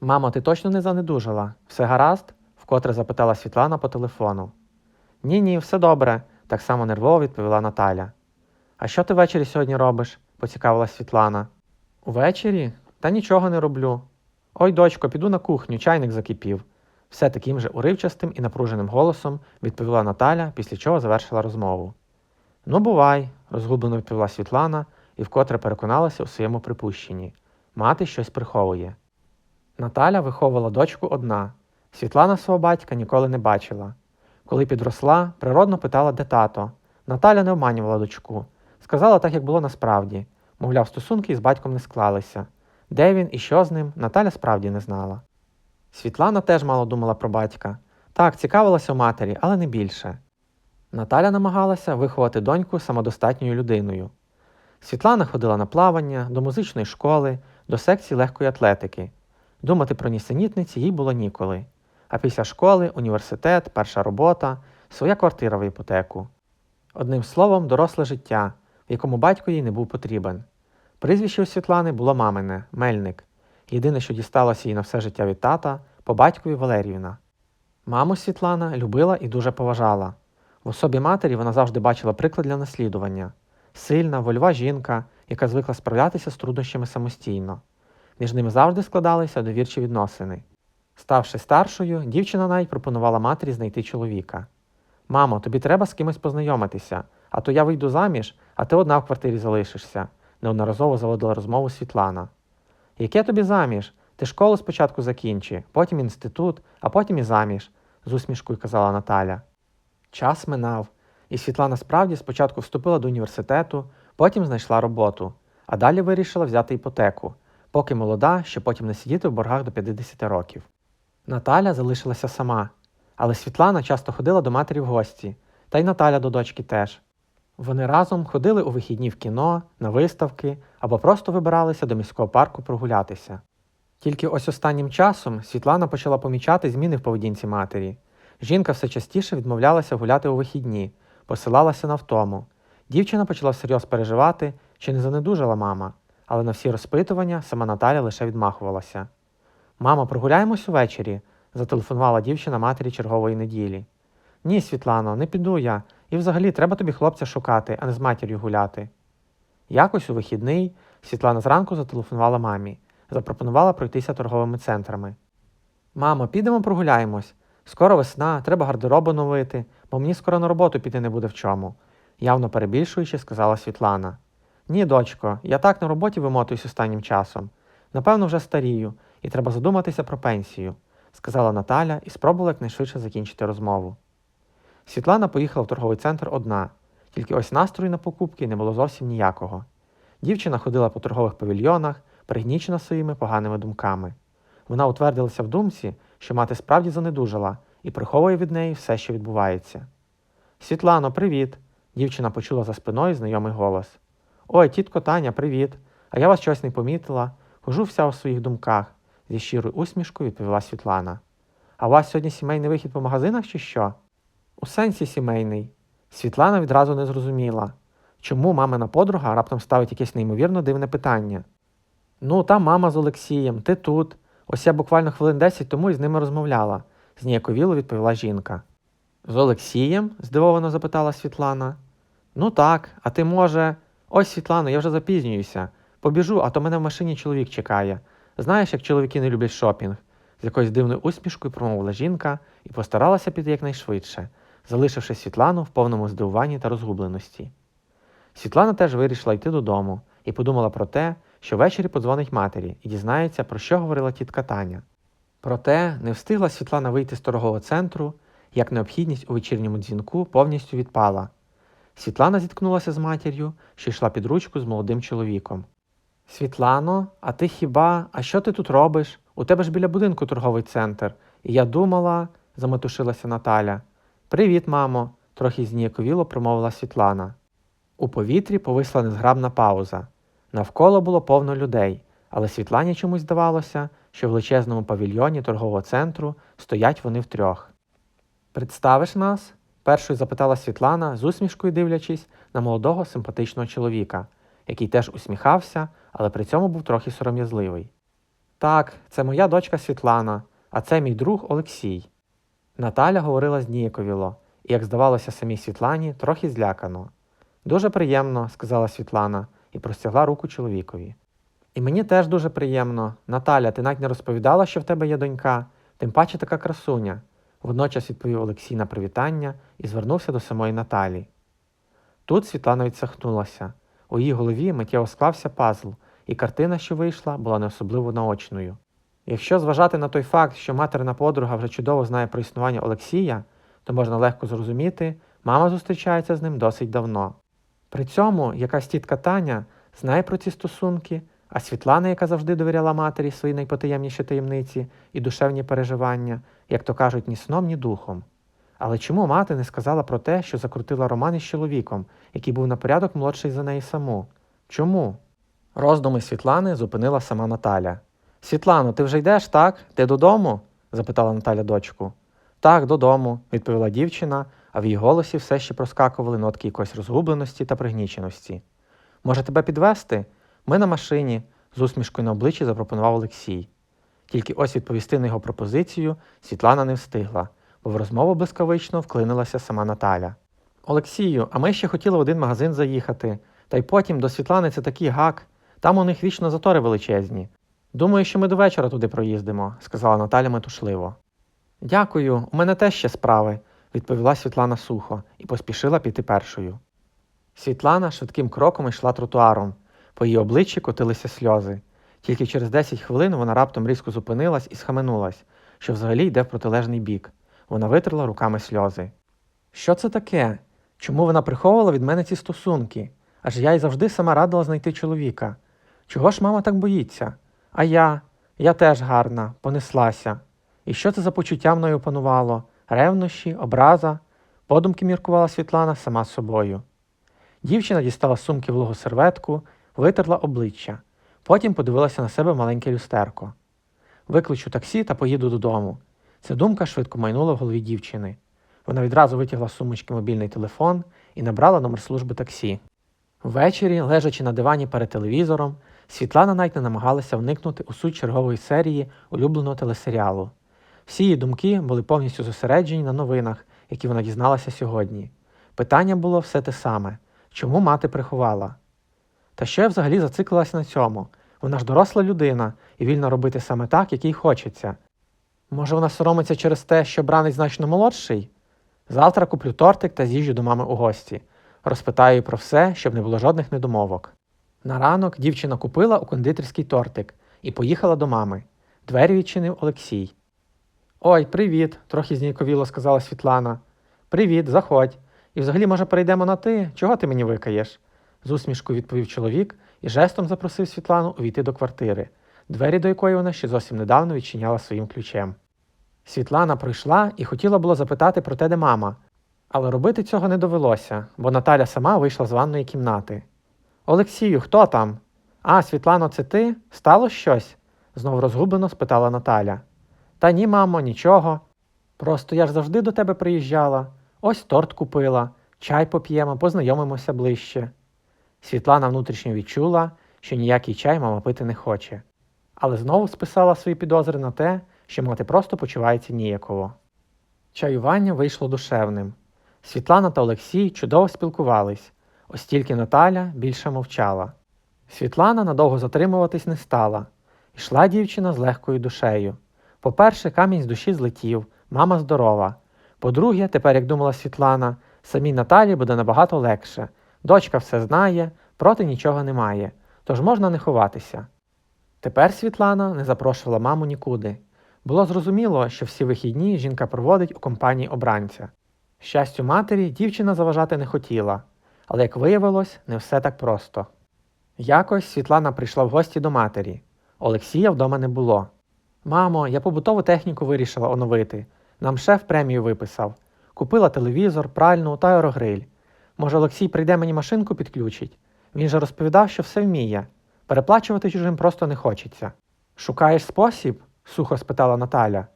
Мамо, ти точно не занедужала? Все гаразд? вкотре запитала Світлана по телефону. Ні, ні, все добре, так само нервово відповіла Наталя. А що ти ввечері сьогодні робиш? поцікавилась Світлана. Увечері? Та нічого не роблю. Ой, дочко, піду на кухню, чайник закипів. Все таким же уривчастим і напруженим голосом відповіла Наталя, після чого завершила розмову. Ну, бувай, розгублено відповіла Світлана і вкотре переконалася у своєму припущенні. Мати щось приховує. Наталя виховувала дочку одна. Світлана свого батька ніколи не бачила. Коли підросла, природно питала, де тато. Наталя не обманювала дочку. Сказала так, як було насправді. Мовляв, стосунки із батьком не склалися. Де він і що з ним, Наталя справді не знала. Світлана теж мало думала про батька. Так, цікавилася у матері, але не більше. Наталя намагалася виховати доньку самодостатньою людиною. Світлана ходила на плавання, до музичної школи, до секції легкої атлетики. Думати про нісенітниці їй було ніколи. А після школи, університет, перша робота, своя квартира в іпотеку. Одним словом, доросле життя, в якому батько їй не був потрібен. Прізвище у Світлани було мамине Мельник. Єдине, що дісталося їй на все життя від тата, по батькові Валеріївна. Маму Світлана любила і дуже поважала. В особі матері вона завжди бачила приклад для наслідування сильна, вольова жінка, яка звикла справлятися з труднощами самостійно. Між ними завжди складалися довірчі відносини. Ставши старшою, дівчина навіть пропонувала матері знайти чоловіка. Мамо, тобі треба з кимось познайомитися, а то я вийду заміж, а ти одна в квартирі залишишся, неодноразово заводила розмову Світлана. Яке тобі заміж? Ти школу спочатку закінчи, потім інститут, а потім і заміж, з усмішкою казала Наталя. Час минав, і Світлана справді спочатку вступила до університету, потім знайшла роботу, а далі вирішила взяти іпотеку, поки молода, щоб потім не сидіти в боргах до 50 років. Наталя залишилася сама, але Світлана часто ходила до матері в гості, та й Наталя до дочки теж. Вони разом ходили у вихідні в кіно, на виставки або просто вибиралися до міського парку прогулятися. Тільки ось останнім часом Світлана почала помічати зміни в поведінці матері. Жінка все частіше відмовлялася гуляти у вихідні, посилалася на втому. Дівчина почала всерйоз переживати, чи не занедужала мама, але на всі розпитування сама Наталя лише відмахувалася. Мамо, прогуляємось увечері, зателефонувала дівчина матері чергової неділі. Ні, Світлано, не піду я, і взагалі треба тобі хлопця шукати, а не з матір'ю гуляти. Якось у вихідний Світлана зранку зателефонувала мамі, запропонувала пройтися торговими центрами. Мамо, підемо прогуляємось. Скоро весна, треба гардероб оновити, бо мені скоро на роботу піти не буде в чому, явно перебільшуючи, сказала Світлана. Ні, дочко, я так на роботі вимотуюсь останнім часом. Напевно, вже старію, і треба задуматися про пенсію, сказала Наталя і спробувала якнайшвидше закінчити розмову. Світлана поїхала в торговий центр одна, тільки ось настрою на покупки не було зовсім ніякого. Дівчина ходила по торгових павільйонах, пригнічена своїми поганими думками. Вона утвердилася в думці, що мати справді занедужала і приховує від неї все, що відбувається. Світлано, привіт! Дівчина почула за спиною знайомий голос. Ой, тітко Таня, привіт! А я вас щось не помітила, хожу вся у своїх думках, зі щирою усмішкою відповіла Світлана. А у вас сьогодні сімейний вихід по магазинах чи що? У сенсі сімейний. Світлана відразу не зрозуміла, чому мамина подруга раптом ставить якесь неймовірно дивне питання. Ну, там мама з Олексієм, ти тут. Ось я буквально хвилин 10 тому із ними розмовляла, зніяковіло відповіла жінка. З Олексієм? здивовано запитала Світлана. Ну так, а ти може. Ось, Світлано, я вже запізнююся. Побіжу, а то мене в машині чоловік чекає. Знаєш, як чоловіки не люблять шопінг, з якоюсь дивною усмішкою промовила жінка і постаралася піти якнайшвидше, залишивши Світлану в повному здивуванні та розгубленості. Світлана теж вирішила йти додому і подумала про те, що ввечері подзвонить матері і дізнається, про що говорила тітка Таня. Проте не встигла Світлана вийти з торгового центру, як необхідність у вечірньому дзвінку повністю відпала. Світлана зіткнулася з матір'ю, що йшла під ручку з молодим чоловіком. Світлано, а ти хіба, а що ти тут робиш? У тебе ж біля будинку торговий центр. І я думала, заметушилася Наталя. Привіт, мамо, трохи зніяковіло промовила Світлана. У повітрі повисла незграбна пауза. Навколо було повно людей, але Світлані чомусь здавалося, що в величезному павільйоні торгового центру стоять вони втрьох. Представиш нас? Першою запитала Світлана, з усмішкою дивлячись на молодого симпатичного чоловіка, який теж усміхався, але при цьому був трохи сором'язливий. Так, це моя дочка Світлана, а це мій друг Олексій. Наталя говорила зніяковіло, і, як здавалося самій Світлані, трохи злякано. Дуже приємно, сказала Світлана і простягла руку чоловікові. І мені теж дуже приємно. Наталя, ти навіть не розповідала, що в тебе є донька, тим паче така красуня. Водночас відповів Олексій на привітання і звернувся до самої Наталі. Тут Світлана відсахнулася. У її голові миттєво склався пазл, і картина, що вийшла, була не особливо наочною. Якщо зважати на той факт, що материна подруга вже чудово знає про існування Олексія, то можна легко зрозуміти, мама зустрічається з ним досить давно. При цьому якась тітка Таня знає про ці стосунки, а Світлана, яка завжди довіряла матері свої найпотаємніші таємниці і душевні переживання, як то кажуть, ні сном, ні духом. Але чому мати не сказала про те, що закрутила роман із чоловіком, який був на порядок молодший за неї саму? Чому? Роздуми Світлани зупинила сама Наталя. Світлано, ти вже йдеш, так? Ти додому? запитала Наталя дочку. Так, додому, відповіла дівчина, а в її голосі все ще проскакували нотки якоїсь розгубленості та пригніченості. Може, тебе підвести? Ми на машині, з усмішкою на обличчі запропонував Олексій. Тільки ось відповісти на його пропозицію Світлана не встигла, бо в розмову блискавично вклинилася сама Наталя. Олексію, а ми ще хотіли в один магазин заїхати, та й потім до Світлани це такий гак, там у них вічно затори величезні. Думаю, що ми до вечора туди проїздимо, сказала Наталя метушливо. Дякую, у мене теж ще справи, відповіла Світлана сухо і поспішила піти першою. Світлана швидким кроком йшла тротуаром, по її обличчі котилися сльози. Тільки через 10 хвилин вона раптом різко зупинилась і схаменулась, що взагалі йде в протилежний бік. Вона витерла руками сльози. Що це таке? Чому вона приховувала від мене ці стосунки? Аж я й завжди сама радила знайти чоловіка. Чого ж мама так боїться? А я, я теж гарна, понеслася. І що це за почуття мною панувало? Ревнощі, образа? Подумки міркувала Світлана сама собою. Дівчина дістала з сумки вологу серветку, витерла обличчя, потім подивилася на себе маленьке люстерко. Викличу таксі та поїду додому. Ця думка швидко майнула в голові дівчини. Вона відразу витягла з сумочки мобільний телефон і набрала номер служби таксі. Ввечері, лежачи на дивані перед телевізором, Світлана навіть не намагалася вникнути у суть чергової серії улюбленого телесеріалу. Всі її думки були повністю зосереджені на новинах, які вона дізналася сьогодні. Питання було все те саме чому мати приховала? Та що я взагалі зациклилася на цьому? Вона ж доросла людина і вільна робити саме так, як їй хочеться. Може, вона соромиться через те, що бранець значно молодший? Завтра куплю тортик та з'їжджу до мами у гості. Розпитаю про все, щоб не було жодних недомовок. На ранок дівчина купила у кондитерський тортик і поїхала до мами. Двері відчинив Олексій. Ой, привіт, трохи зніяковіло сказала Світлана. Привіт, заходь. І взагалі, може, перейдемо на ти? Чого ти мені викаєш? З усмішкою відповів чоловік і жестом запросив Світлану увійти до квартири, двері до якої вона ще зовсім недавно відчиняла своїм ключем. Світлана прийшла і хотіла було запитати про те, де мама, але робити цього не довелося, бо Наталя сама вийшла з ванної кімнати. Олексію, хто там? А, Світлано, це ти? Стало щось? знову розгублено спитала Наталя. Та ні, мамо, нічого. Просто я ж завжди до тебе приїжджала. Ось торт купила, чай поп'ємо, познайомимося ближче. Світлана внутрішньо відчула, що ніякий чай мама пити не хоче, але знову списала свої підозри на те, що мати просто почувається ніяково. Чаювання вийшло душевним. Світлана та Олексій чудово спілкувались, ось тільки Наталя більше мовчала. Світлана надовго затримуватись не стала. Йшла дівчина з легкою душею. По-перше, камінь з душі злетів, мама здорова. По-друге, тепер, як думала Світлана, самій Наталі буде набагато легше. Дочка все знає, проти нічого немає, тож можна не ховатися. Тепер Світлана не запрошувала маму нікуди. Було зрозуміло, що всі вихідні жінка проводить у компанії обранця. Щастю матері дівчина заважати не хотіла, але, як виявилось, не все так просто. Якось Світлана прийшла в гості до матері. Олексія вдома не було. Мамо, я побутову техніку вирішила оновити. Нам шеф премію виписав. Купила телевізор, пральну та аерогриль. Може, Олексій прийде мені машинку підключить? Він же розповідав, що все вміє. Переплачувати чужим просто не хочеться. Шукаєш спосіб? сухо спитала Наталя.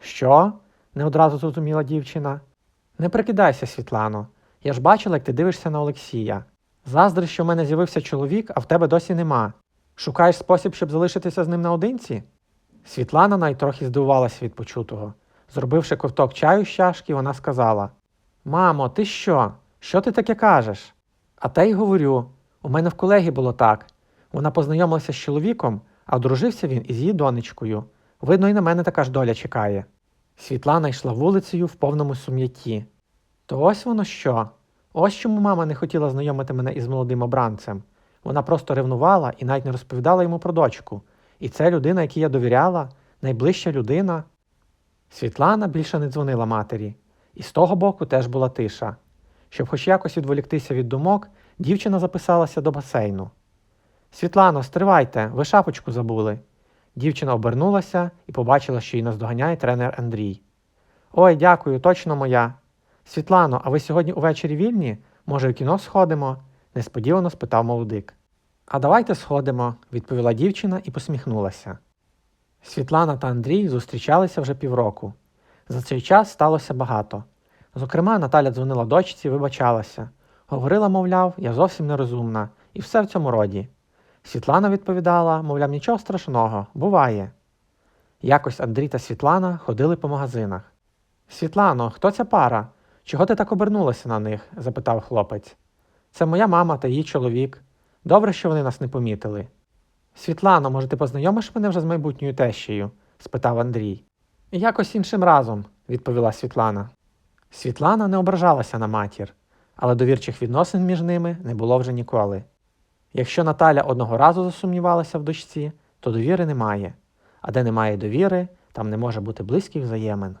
Що? не одразу зрозуміла дівчина. Не прикидайся, Світлано. Я ж бачила, як ти дивишся на Олексія. Заздри, що в мене з'явився чоловік, а в тебе досі нема. Шукаєш спосіб, щоб залишитися з ним наодинці? Світлана навіть трохи здивувалася від почутого. Зробивши ковток чаю з чашки, вона сказала: Мамо, ти що? Що ти таке кажеш? А те й говорю: у мене в колеги було так. Вона познайомилася з чоловіком, а одружився він із її донечкою. Видно, і на мене така ж доля чекає. Світлана йшла вулицею в повному сум'ятті. То ось воно що? Ось чому мама не хотіла знайомити мене із молодим обранцем. Вона просто ревнувала і навіть не розповідала йому про дочку. І це людина, якій я довіряла, найближча людина. Світлана більше не дзвонила матері, і з того боку теж була тиша. Щоб хоч якось відволіктися від думок, дівчина записалася до басейну. Світлано, стривайте, ви шапочку забули. Дівчина обернулася і побачила, що її наздоганяє тренер Андрій. Ой, дякую, точно моя. Світлано, а ви сьогодні увечері вільні? Може, в кіно сходимо? несподівано спитав молодик. А давайте сходимо, відповіла дівчина і посміхнулася. Світлана та Андрій зустрічалися вже півроку. За цей час сталося багато. Зокрема, Наталя дзвонила дочці, вибачалася. Говорила, мовляв, я зовсім нерозумна, і все в цьому роді. Світлана відповідала, мовляв, нічого страшного, буває. Якось Андрій та Світлана ходили по магазинах. Світлано, хто ця пара? Чого ти так обернулася на них? запитав хлопець. Це моя мама та її чоловік. Добре, що вони нас не помітили. Світлано, може, ти познайомиш мене вже з майбутньою тещею? спитав Андрій. Якось іншим разом, відповіла Світлана. Світлана не ображалася на матір, але довірчих відносин між ними не було вже ніколи. Якщо Наталя одного разу засумнівалася в дочці, то довіри немає, а де немає довіри, там не може бути близьких взаємин.